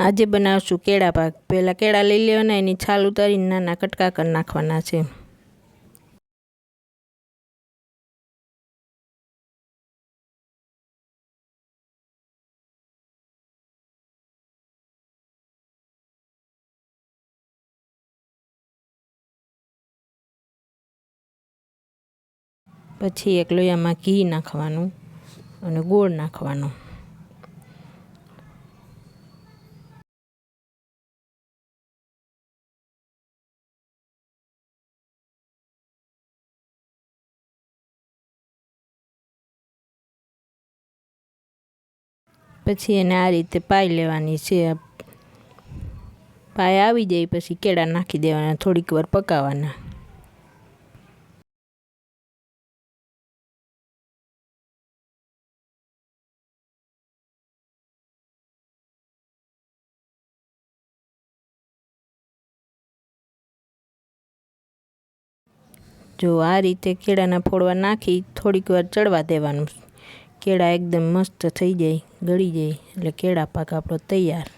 આજે બનાવશું કેળા પાક. પહેલાં કેળા લઈ લેવાના, એની છાલ ઉતારીને નાના કટકા કરી નાખવાના છે. પછી એક લોયામાં ઘી નાખવાનું અને ગોળ નાખવાનો. પછી એને આ રીતે પાઈ લેવાની છે. પાય આવી જાય પછી કેળા નાખી દેવાના, થોડીક વાર પકાવવાના જો આ રીતે કેળાના ફોડવા નાખી, થોડીક વાર ચડવા દેવાનું. કેળા એકદમ મસ્ત થઈ જાય ગળી જાય એટલે કેળા પાક આપણો તૈયાર.